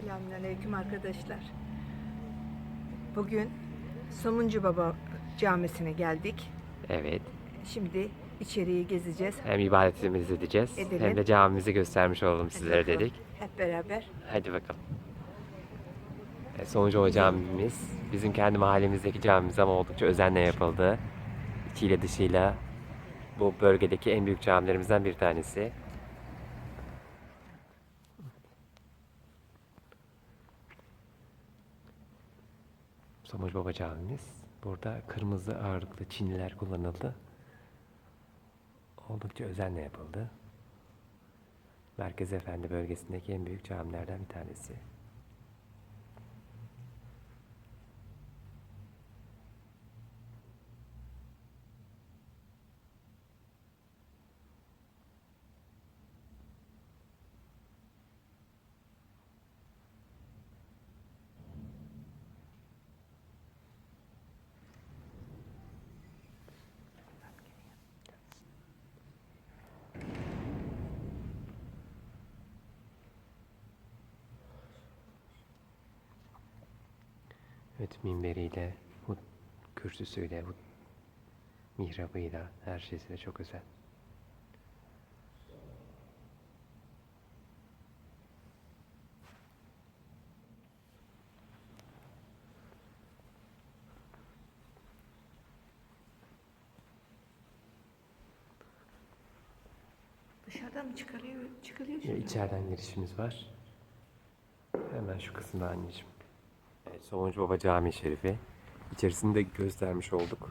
Selamünaleyküm arkadaşlar. Bugün Somuncu Baba Camisi'ne geldik. Evet. Şimdi içeriği gezeceğiz. Hem ibadetimizi edeceğiz Edelim. hem de camimizi göstermiş olalım sizlere bakalım. dedik. Hep beraber. Hadi bakalım. E, Sonucu camimiz bizim kendi mahallemizdeki camimiz ama oldukça özenle yapıldı. İçiyle dışıyla bu bölgedeki en büyük camilerimizden bir tanesi. Somuç Baba Camimiz. Burada kırmızı ağırlıklı çiniler kullanıldı. Oldukça özenle yapıldı. Merkez Efendi bölgesindeki en büyük camilerden bir tanesi. Evet minberiyle, bu kürsüsüyle, bu mihrabıyla, her şeysiyle çok özel. Dışarıdan mı çıkarıyor? Ve şimdi. içeriden girişimiz var. Hemen şu kısımda anneciğim. Evet, Somuncu Baba Camii Şerifi. İçerisinde göstermiş olduk.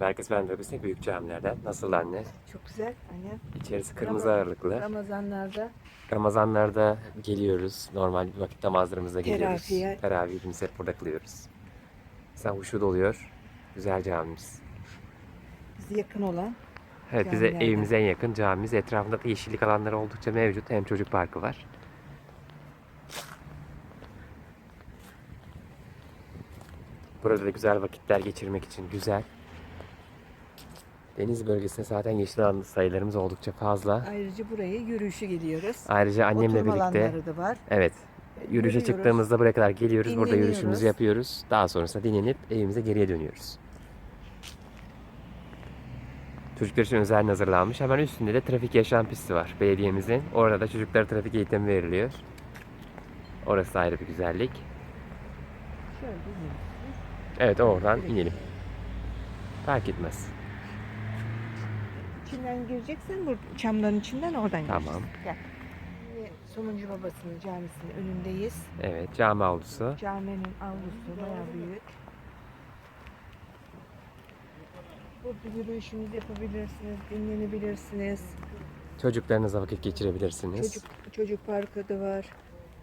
Merkez Bölgesi'ndeki büyük camilerden. Nasıl anne? Çok güzel. Anne. İçerisi kırmızı Ramaz- ağırlıklı. Ramazanlarda Ramazanlarda geliyoruz. Normal vakit namazlarımızda geliyoruz. Teraviye. Teravihimizi hep burada kılıyoruz. Sen huşu doluyor. Güzel camimiz. bize yakın olan Evet bize Camilerden. evimize en yakın camimiz. Etrafında da yeşillik alanları oldukça mevcut. Hem çocuk parkı var. Burada da güzel vakitler geçirmek için güzel. Deniz bölgesinde zaten yeşil alan sayılarımız oldukça fazla. ayrıca buraya yürüyüşe gidiyoruz. Ayrıca annemle Oturma birlikte da var. evet yürüyüşe Yürüyoruz, çıktığımızda buraya kadar geliyoruz. Burada dinleniyoruz. yürüyüşümüzü yapıyoruz. Daha sonrasında dinlenip evimize geriye dönüyoruz. Çocuklar için özel hazırlanmış. Hemen üstünde de trafik yaşam pisti var belediyemizin. Orada da çocuklara trafik eğitimi veriliyor. Orası da ayrı bir güzellik. Şöyle gidelim. Evet oradan inelim. Fark etmez. İçinden gireceksen bu çamların içinden oradan Tamam. Gel. Şimdi Somuncu Babası'nın camisinin önündeyiz. Evet cami avlusu. Caminin avlusu bayağı büyük. Burada yürüyüşünüzü yapabilirsiniz, dinlenebilirsiniz. Çocuklarınızla vakit geçirebilirsiniz. Çocuk çocuk parkı da var.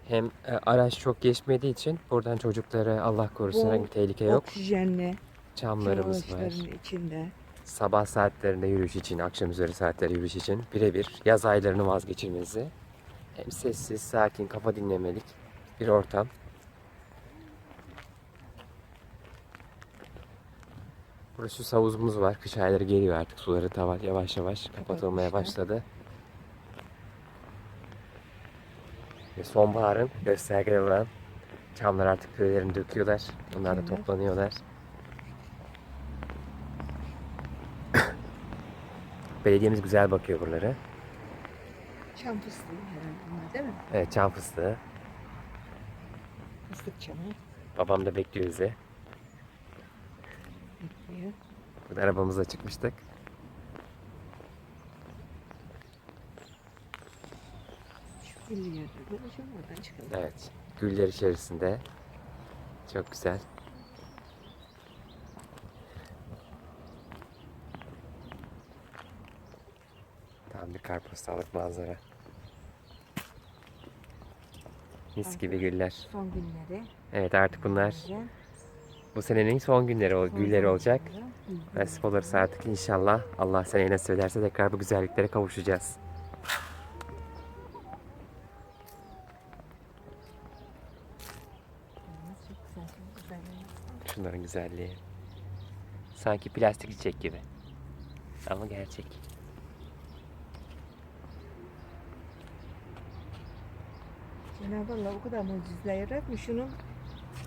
Hem e, araç çok geçmediği için buradan çocuklara Allah korusun herhangi bir tehlike yok. Oksijenli Çamlarımız var. ağaçların içinde. Sabah saatlerinde yürüyüş için, akşam üzeri saatleri yürüyüş için birebir yaz aylarını vazgeçilmezi. Hem sessiz, sakin, kafa dinlemelik bir ortam. Burası havuzumuz var. Kış ayları geliyor artık. Suları tavan yavaş yavaş kapatılmaya başladı. Ve sonbaharın göstergeleri olan çamlar artık köylerini döküyorlar. Onlar da toplanıyorlar. Belediyemiz güzel bakıyor buraları. Çam fıstığı herhalde bunlar değil mi? Evet çam fıstığı. Fıstık çamı Babam da bekliyor bizi. bekliyor. Burada arabamızla çıkmıştık. Oradan çıkalım. Evet. Güller içerisinde. Çok güzel. Tam bir kartpostallık manzara. Mis gibi güller. Son günleri. Evet artık bunlar bu senenin son günleri, Son gülleri olacak. Nasip olursa artık inşallah Allah seneye nasip ederse tekrar bu güzelliklere kavuşacağız. Çok güzel, çok güzel. Şunların güzelliği. Sanki plastik çiçek gibi. Ama gerçek. Cenab-ı Allah o kadar mucizeler yaratmış. Şunun,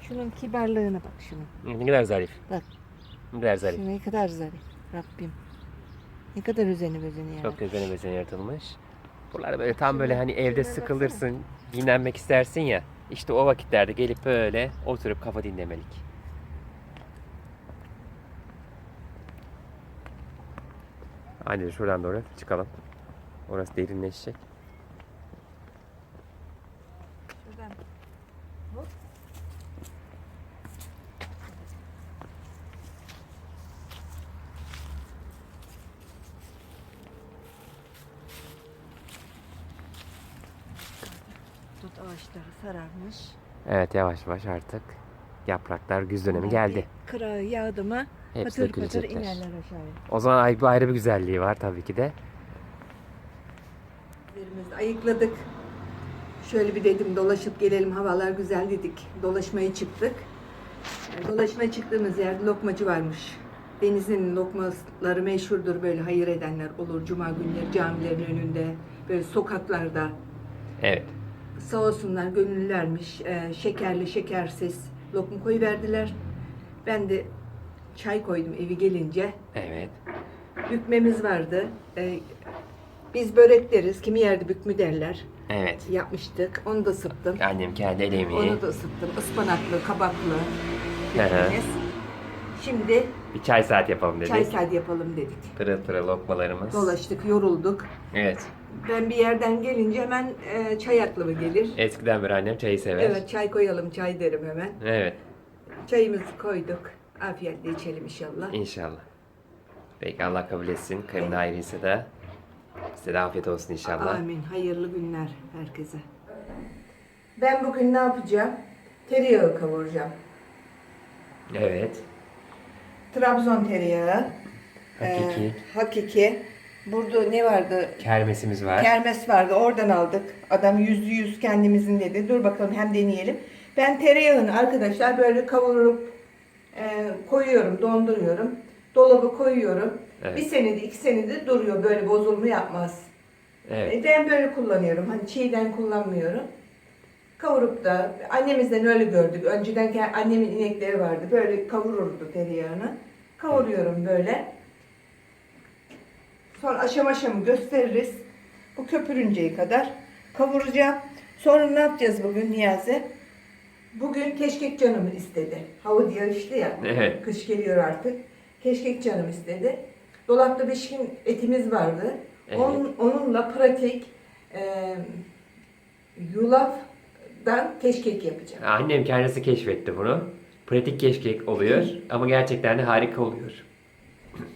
şunun kibarlığına bak şunun. Ne kadar zarif. Bak. Ne kadar zarif. Şu ne kadar zarif Rabbim. Ne kadar özeni bezeni ya. Çok özene bezene yaratılmış. Buralar böyle tam böyle Şuna- hani evde sıkılırsın, dinlenmek istersin ya. İşte o vakitlerde gelip böyle oturup kafa dinlemelik. Hadi şuradan doğru çıkalım. Orası derinleşecek. Şuradan. Hop. Tut ağaçları sararmış. Evet yavaş yavaş artık yapraklar güz dönemi geldi. Kırağı yağdı mı Hepsi patır patır dökülecekler. inerler aşağıya. O zaman ayrı, ayrı bir güzelliği var tabii ki de. Ayıkladık. Şöyle bir dedim dolaşıp gelelim havalar güzel dedik. Dolaşmaya çıktık. Dolaşmaya çıktığımız yerde lokmacı varmış. Denizin lokmaları meşhurdur böyle hayır edenler olur. Cuma günleri camilerin önünde böyle sokaklarda. Evet. Sağ olsunlar gönüllülermiş. E, şekerli şekersiz lokma koyuverdiler. Ben de çay koydum evi gelince. Evet. Bükmemiz vardı. E, biz börek deriz. Kimi yerde bükmü derler. Evet. yapmıştık. Onu da ısıttım. Annem kendi el emeği. Onu da ısıttım. Ispanaklı, kabaklı. Pekmez. Şimdi Bir çay saat yapalım dedik. çay saat yapalım dedik. Pırıl pırıl lokmalarımız. Dolaştık, yorulduk. Evet. Ben bir yerden gelince hemen e, çay aklıma gelir. Eskiden beri annem çayı sever. Evet, çay koyalım, çay derim hemen. Evet. Çayımızı koyduk. Afiyetle içelim inşallah. İnşallah. Peki Allah kabul etsin. Kayın ayrıysa da size de afiyet olsun inşallah. Amin. Hayırlı günler herkese. Ben bugün ne yapacağım? Tereyağı kavuracağım. Evet. Trabzon tereyağı. Hakiki. Ee, hakiki. Burada ne vardı? Kermesimiz var. Kermes vardı. Oradan aldık. Adam yüzde yüz kendimizin dedi. Dur bakalım hem deneyelim. Ben tereyağını arkadaşlar böyle kavurup e, koyuyorum, donduruyorum. Dolaba koyuyorum. Evet. Bir senede, iki senede duruyor. Böyle bozulma yapmaz. evet. E, Ben böyle kullanıyorum. Hani çiğden kullanmıyorum. Kavurup da annemizden öyle gördük. Önceden annemin inekleri vardı. Böyle kavururdu tereyağını. Kavuruyorum böyle. Sonra aşama aşama gösteririz. Bu köpürünceye kadar kavuracağım. Sonra ne yapacağız bugün Niyazi? Bugün keşkek canımı istedi. Hava diye işte ya. Evet. Kış geliyor artık. Keşkek canım istedi. Dolapta beş gün etimiz vardı. Evet. Onun, onunla pratik e, yulafdan keşkek yapacağım. Annem kendisi keşfetti bunu. Pratik keşkek oluyor ama gerçekten de harika oluyor.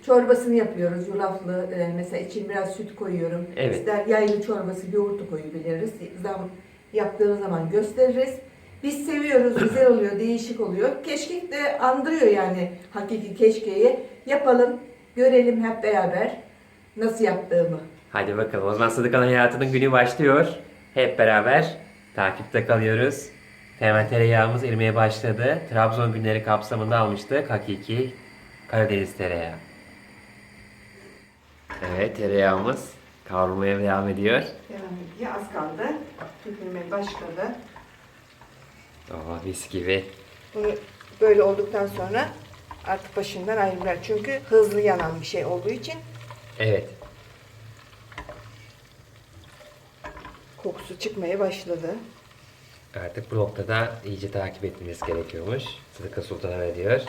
Çorbasını yapıyoruz yulaflı. E, mesela için biraz süt koyuyorum. Evet. İster yaylı çorbası yoğurtu koyabiliriz. Zam yaptığımız zaman gösteririz. Biz seviyoruz, güzel oluyor, değişik oluyor. Keşkek de andırıyor yani hakiki keşkeği. Yapalım, görelim hep beraber nasıl yaptığımı. Hadi bakalım o zaman Sıdıkan hayatının günü başlıyor. Hep beraber takipte kalıyoruz. Hemen tereyağımız erimeye başladı. Trabzon günleri kapsamında almıştık. Hakiki Karadeniz tereyağı. Evet tereyağımız kavrulmaya devam ediyor. Devam ediyor. Az kaldı. Tüpürme başladı. Oh mis gibi. Bunu böyle olduktan sonra artık başından ayrılır. Çünkü hızlı yanan bir şey olduğu için Evet. kokusu çıkmaya başladı. Artık bu noktada iyice takip etmemiz gerekiyormuş. Sıdıka Sultan öyle diyor.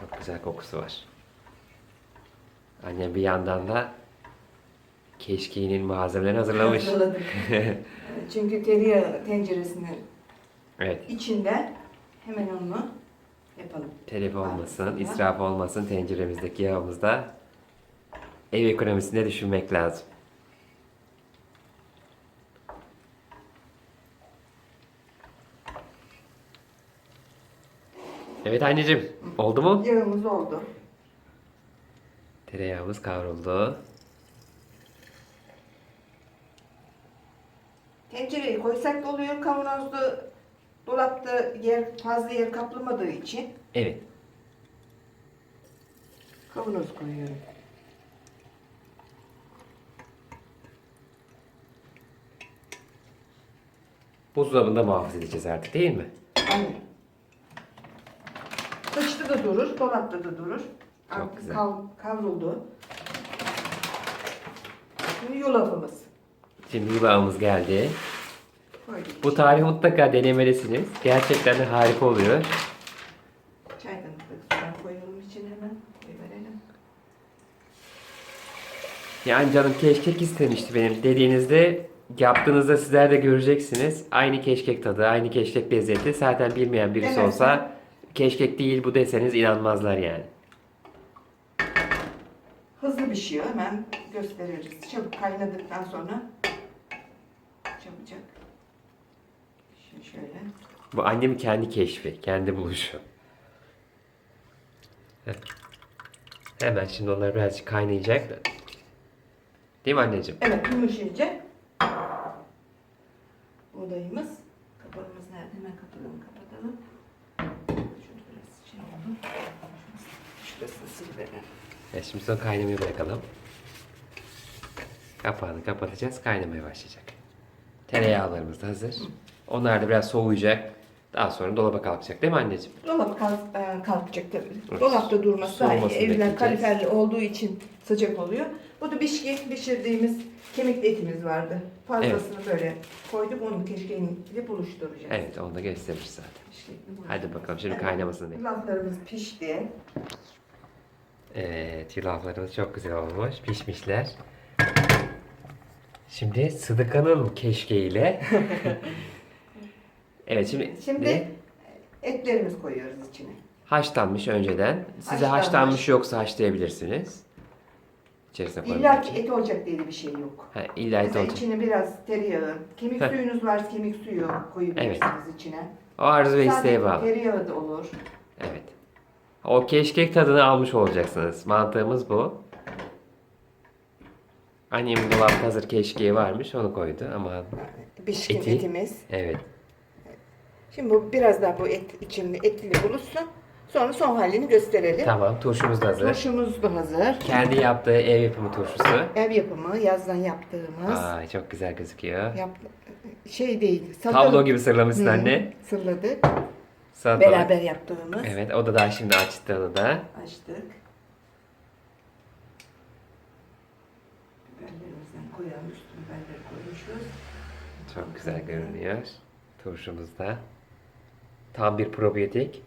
Çok güzel kokusu var. Annem bir yandan da keşkeğinin malzemelerini hazırlamış. Hazırladık. Çünkü tereyağı tenceresinin evet. içinde hemen onu yapalım. Telef olmasın, israf olmasın tenceremizdeki yağımızda ev ekonomisinde düşünmek lazım. Evet anneciğim, oldu mu? Yağımız oldu. Tereyağımız kavruldu. Tencereyi koysak da oluyor. Kavanozda dolapta yer fazla yer kaplamadığı için Evet. kavanoz koyuyorum. Buzdolabında muhafaza edeceğiz artık değil mi? Aynen. Kışta da durur, dolapta da durur. Çok Artık güzel. kal- kavruldu. Şimdi yulafımız. Şimdi yulağımız geldi. Koyduk. Bu tarifi mutlaka denemelisiniz. Gerçekten de harika oluyor. Çaydanlıklık sudan koyalım için hemen. Koyverelim. Yani canım keşkek istemişti benim dediğinizde yaptığınızda sizler de göreceksiniz. Aynı keşkek tadı, aynı keşkek lezzeti. Zaten bilmeyen birisi Evet. olsa keşkek değil bu deseniz inanmazlar yani. Pişiyor. Hemen gösteririz. Çabuk kaynadıktan sonra çabucak. Şimdi şöyle. Bu annemin kendi keşfi, kendi buluşu. Heh. Hemen şimdi onlar birazcık kaynayacak da. Değil mi anneciğim? Evet yumuşayacak. Buğdayımız. Kapağımız nerede? Hemen kapatalım kapatalım. Şunu biraz şey oldu. Şurasını silverelim. Evet, şimdi sonra kaynamayı bırakalım. Kapağını kapatacağız, kaynamaya başlayacak. Tereyağlarımız da hazır. Onlar da biraz soğuyacak. Daha sonra dolaba kalkacak değil mi anneciğim? Dolap kalk, e, kalkacak tabii. Evet. Dolapta durması daha iyi. Evler kaliferli olduğu için sıcak oluyor. Bu da pişki pişirdiğimiz kemikli etimiz vardı. Fazlasını böyle koyduk onu keşkeğiyle buluşturacağız. Evet, onu da gösteririz zaten. Hadi bakalım şimdi Evet. kaynamasını bekleyelim. Yulaflarımız pişti. Evet, yulaflarımız çok güzel olmuş, pişmişler. Şimdi Sıdıka'nın keşkeğiyle. evet, şimdi, Şimdi ne? etlerimiz koyuyoruz içine. haşlanmış önceden. Size Haşlanmış. haşlanmış yoksa haşlayabilirsiniz. İçerisine İlla koymak ki için. et olacak diye bir şey yok. Ha, illa et Mesela olacak. içine biraz tereyağı, kemik Heh. suyunuz varsa kemik suyu koyabilirsiniz içine. O arzu ve isteğe Sadece bağlı. tereyağı da olur. Evet. O keşkek tadını almış olacaksınız. Mantığımız bu. Annemin dolapta hazır keşkeği varmış, onu koydu ama Pişkin Eti. etimiz. evet. Şimdi bu biraz daha bu et içinde etli buluşsun. Sonra son halini gösterelim. Tamam, turşumuz da hazır. Turşumuz da hazır. Kendi yaptığı ev yapımı turşusu. Ev yapımı, yazdan yaptığımız. Ay çok güzel gözüküyor. Yap, şey değil. Tablo gibi sırlamışsın Hı, anne. Sırladık. Salatalık. Beraber yaptığımız. Evet, o da daha şimdi açtı onu da. Açtık. Biberlerimizden koyalım. Üstü biberleri koymuşuz. Çok güzel görünüyor. Turşumuz da. Tam bir probiyotik.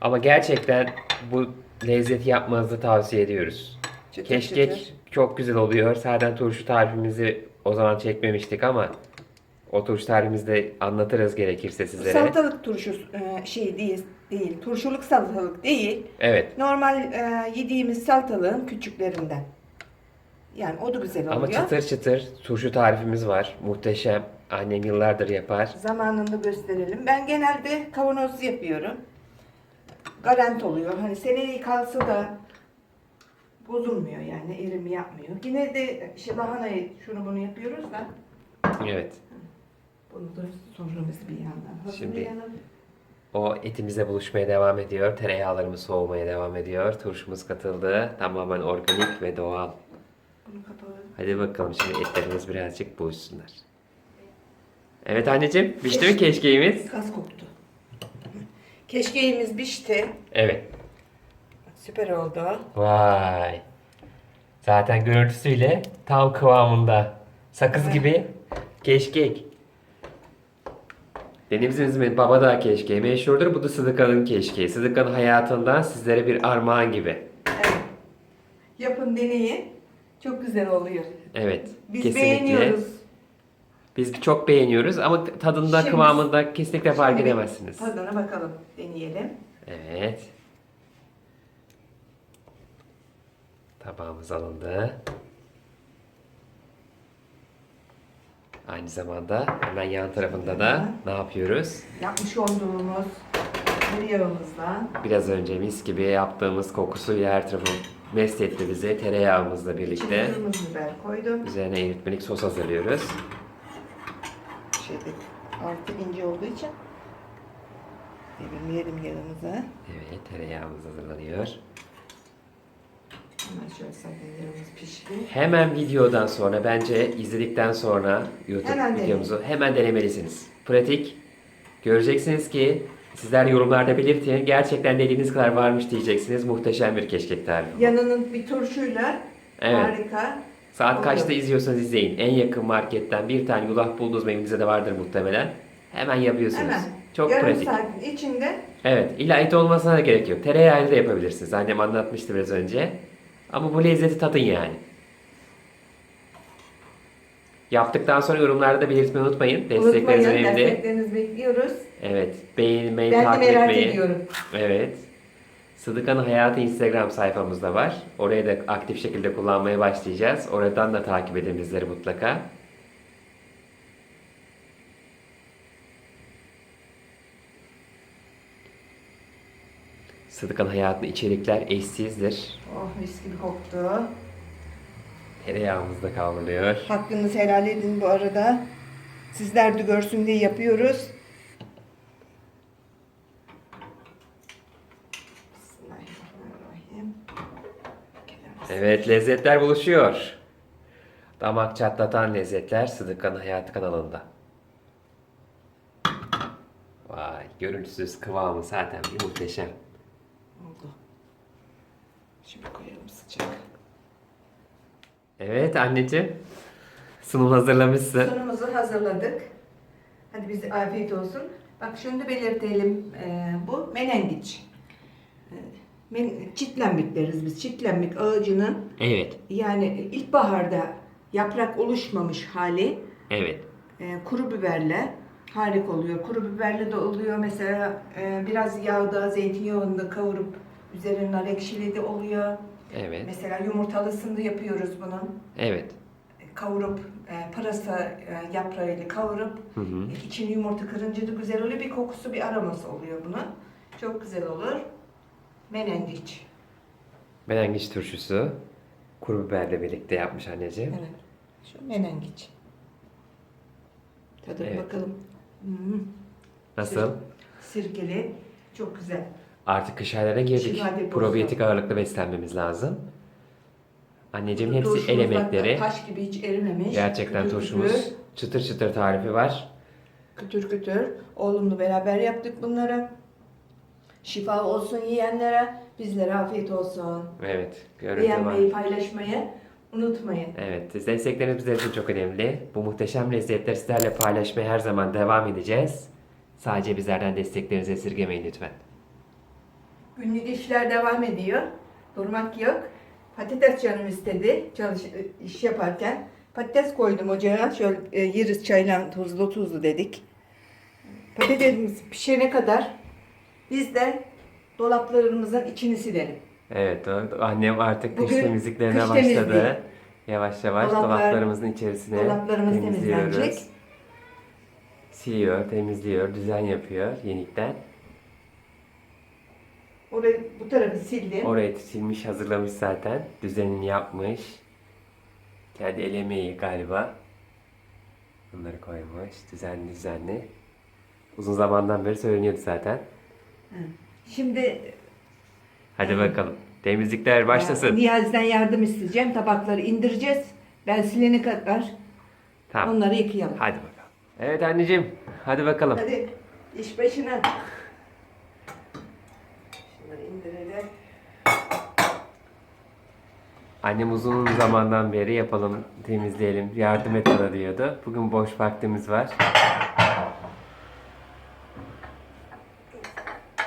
Ama gerçekten bu lezzeti yapmanızı tavsiye ediyoruz. Çıtır Keşkek çıtır. çok güzel oluyor. Zaten turşu tarifimizi o zaman çekmemiştik ama o turşu tarifimizi de anlatırız gerekirse sizlere. Salatalık turşusu e, şey değil, değil. Turşuluk salatalık değil. Evet. Normal e, yediğimiz salatalığın küçüklerinden. Yani o da güzel oluyor. Ama çıtır çıtır turşu tarifimiz var. Muhteşem. Annem yıllardır yapar. Zamanında gösterelim. Ben genelde kavanoz yapıyorum. Garanti oluyor. Hani seneye kalsa da bozulmuyor yani erim yapmıyor. Yine de işte lahanayı şunu bunu yapıyoruz da Evet. Bunu da soframızı bir yandan Şimdi- hazırlayalım. O etimize buluşmaya devam ediyor. Tereyağlarımız soğumaya devam ediyor. Turşumuz katıldı. Tamamen organik ve doğal. Bunu kapağı. Hadi bakalım şimdi etlerimiz birazcık buluşsunlar. Evet anneciğim, pişti mi keşkeğimiz? Gaz koktu. Keşkeğimiz pişti. Evet. Süper oldu. Vay. Zaten görüntüsüyle tam kıvamında. Sakız gibi keşkek. Denizimizin Babadağ keşkeği meşhurdur. Bu da Sıdıka'nın keşkeği. Sıdıka'nın hayatından sizlere bir armağan gibi. Evet. Yapın deneyin. Çok güzel oluyor. Evet. Biz kesinlikle. beğeniyoruz. Biz çok beğeniyoruz ama tadında, Şimdi- kıvamında kesinlikle fark edemezsiniz. Tadına bakalım. Deneyelim. Evet. Tabağımız alındı. Aynı zamanda hemen yan tarafında da ne yapıyoruz? Yapmış olduğumuz tereyağımızdan Biraz önce mis gibi yaptığımız kokusuyla her tarafı mest etti bizi. Tereyağımızla birlikte kırmızı biber koydum. üzerine eritmelik sos hazırlıyoruz. Şeyde altı ince olduğu için devirmeyelim yağımızı. Evet tereyağımız hazırlanıyor. Hemen şöyle zaten yağımız pişti. Hemen videodan sonra bence izledikten sonra YouTube Hemen videomuzu hemen denemelisiniz. pratik. Göreceksiniz ki sizler yorumlarda belirtin. Gerçekten dediğiniz kadar varmış diyeceksiniz. Muhteşem bir keşkek tarifi. Yanının bir turşuyla Evet. harika. Saat Oluyor. kaçta izliyorsanız izleyin. En yakın marketten bir tane yulaf buldunuz mu evinizde de vardır muhtemelen. Hemen yapıyorsunuz. Hemen. Çok Yarım pratik. saatin içinde Evet, illa et olmasına da gerek yok. Tereyağıyla da yapabilirsiniz. Annem anlatmıştı biraz önce. Ama bu lezzeti tadın yani. Yaptıktan sonra yorumlarda belirtmeyi unutmayın. Destekleriniz unutmayın. önemli. Desteklerinizi bekliyoruz. Evet, beğenmeyi, Ben de takip merak etmeyi. ediyorum. Evet. Sıdıka'nın Hayatı Instagram sayfamızda var. Orayı da aktif şekilde kullanmaya başlayacağız. Oradan da takip edin bizleri mutlaka. Sıdıka'nın hayatında içerikler eşsizdir. Oh mis gibi koktu. Tereyağımız da kavruluyor. Hakkınızı helal edin bu arada. Sizler de görsün diye yapıyoruz. Evet lezzetler buluşuyor. Damak çatlatan lezzetler Sıdıka'nın Hayatı kanalında. Vay görüntüsüz kıvamı zaten bir muhteşem. Şimdi koyalım sıcak. Evet anneciğim. Sunum hazırlamışsın. Sunumuzu hazırladık. Hadi bize afiyet olsun. Bak şunu da belirtelim. Ee, bu menengiç. Ee, men çitlenmik deriz biz. Çitlenmik ağacının Evet. yani ilkbaharda yaprak oluşmamış hali Evet. e, kuru biberle harika oluyor. Kuru biberle de oluyor. Mesela e, biraz yağda, zeytinyağında kavurup üzerine nar ekşili de oluyor. Evet. Mesela yumurtalısını yapıyoruz bunun. Evet. Kavurup e, pırasa e, yaprağıyla kavurup Hı hı. içine yumurta kırınca da güzel oluyor. Bir kokusu, bir aroması oluyor bunun. Çok güzel olur. Menengiç. Menengiç turşusu. Kuru biberle birlikte yapmış anneciğim. Evet. Şu menengiç. Tadına Evet. bakalım. Hmm. Nasıl? Sirkeli. Çok güzel. Artık kış aylarına girdik. Probiyotik ağırlıklı beslenmemiz lazım. Anneciğim hepsi el emekleri. Taş gibi hiç erimemiş. Gerçekten Kütür turşumuz kütür, çıtır çıtır tarifi var. Kütür kütür. Oğlumla beraber yaptık bunları. Şifa olsun yiyenlere, bizlere afiyet olsun. Evet. Beğenmeyi, paylaşmayı unutmayın. Evet, destekleriniz bizler için çok önemli. Bu muhteşem lezzetleri sizlerle paylaşmaya her zaman devam edeceğiz. Sadece bizlerden desteklerinizi esirgemeyin lütfen. Günlük işler devam ediyor. Durmak yok. Patates canım istedi çalış iş yaparken. Patates koydum ocağa. Şöyle e, yeriz çayla tuzlu tuzlu dedik. Patatesimiz pişene kadar biz de dolaplarımızın içini silelim. Evet, annem artık kış Bugün temizliklerine kış başladı. Yavaş yavaş Dolaplar- dolaplarımızın içerisine dolaplarımız temizliyoruz. temizlenecek. Siliyor, temizliyor, düzen yapıyor yenikten. Orayı bu tarafı sildim. Orayı silmiş, hazırlamış zaten. Düzenini yapmış. Kendi el emeği galiba. Bunları koymuş. Düzenli düzenli. Uzun zamandan beri söyleniyordu zaten. Şimdi Hadi bakalım. Temizlikler başlasın. Niyaz'dan yardım isteyeceğim. Tabakları indireceğiz. Ben silene kadar Tamam. onları yıkayalım. Hadi bakalım. Evet anneciğim. Hadi bakalım. Hadi iş başına. Annem uzun zamandan beri yapalım, temizleyelim, yardım et bana diyordu. Bugün boş vaktimiz var.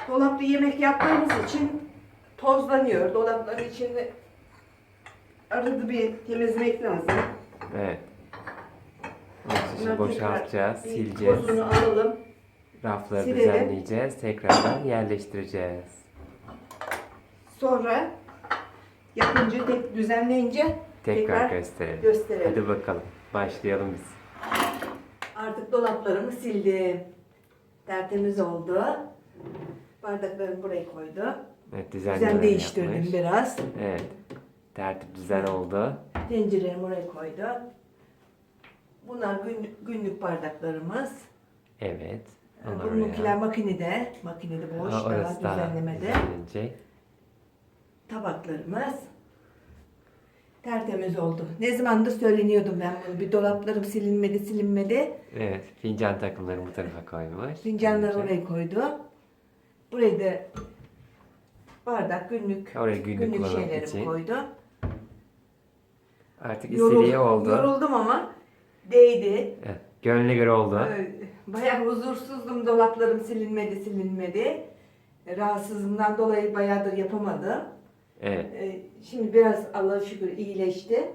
Dolapta yemek yaptığımız için tozlanıyor. Dolapların içinde arada bir temizlemek lazım. Evet. Bunları boşaltacağız, sileceğiz. Tozunu alalım. Rafları silelim. düzenleyeceğiz, tekrardan yerleştireceğiz. Sonra yapınca, tek düzenleyince Tekrar, gösterelim. gösterelim. Hadi bakalım, başlayalım biz. Artık dolaplarımı sildim. Tertemiz oldu. Bardaklarımı buraya koydum. Evet, düzenli Düzen değiştirdim yapmış. biraz. Evet, tertip düzen oldu. Tencerelerimi oraya koydum. Bunlar gün, günlük bardaklarımız. Evet. Bununkiler makinede. Makinede boş Ha, daha düzenlemede. düzenlenecek. Tabaklarımız. Tertemiz oldu. Ne zamandır söyleniyordum ben bunu. Bir dolaplarım silinmedi silinmedi. Evet, fincan takımlarını bu tarafa koymuş. Fincanları Önce. oraya koydu. Burayı da bardak günlük Oraya günlük günlük şeylerimi için. koydu. Artık istediği oldu. Yoruldum ama değdi. Evet, Gönlüne göre oldu. Ee, Bayağı huzursuzdum. Dolaplarım silinmedi silinmedi. Rahatsızlığımdan dolayı bayağıdır yapamadım. Evet. Ee, Şimdi biraz Allah'a şükür iyileşti.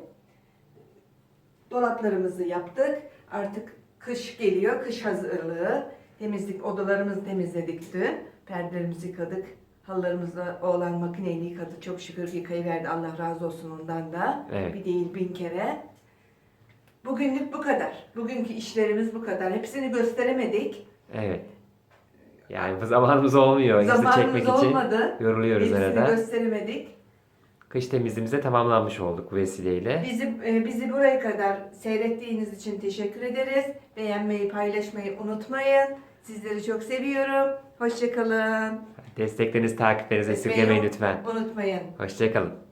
Dolaplarımızı yaptık. Artık kış geliyor. Kış hazırlığı. Temizlik, odalarımızı temizledik dün. Perdelerimizi yıkadık. Halılarımızla oğlan makineyle yıkadı. Çok şükür yıkayıverdi. Allah razı olsun ondan da. Evet. Bir değil bin kere. Bugünlük bu kadar. Bugünkü işlerimiz bu kadar. Hepsini gösteremedik. Evet. Yani bu zamanımız olmuyor. Zamanımız çekmek için olmadı. yoruluyoruz Hepsini arada. gösteremedik. Kış temizliğimize tamamlanmış olduk bu vesileyle. Bizi e, bizi buraya kadar seyrettiğiniz için teşekkür ederiz. Beğenmeyi, paylaşmayı unutmayın. Sizleri çok seviyorum. Hoşçakalın. Destekleriniz, takiplerinizi esirgemeyin lütfen. Unutmayın. Hoşçakalın.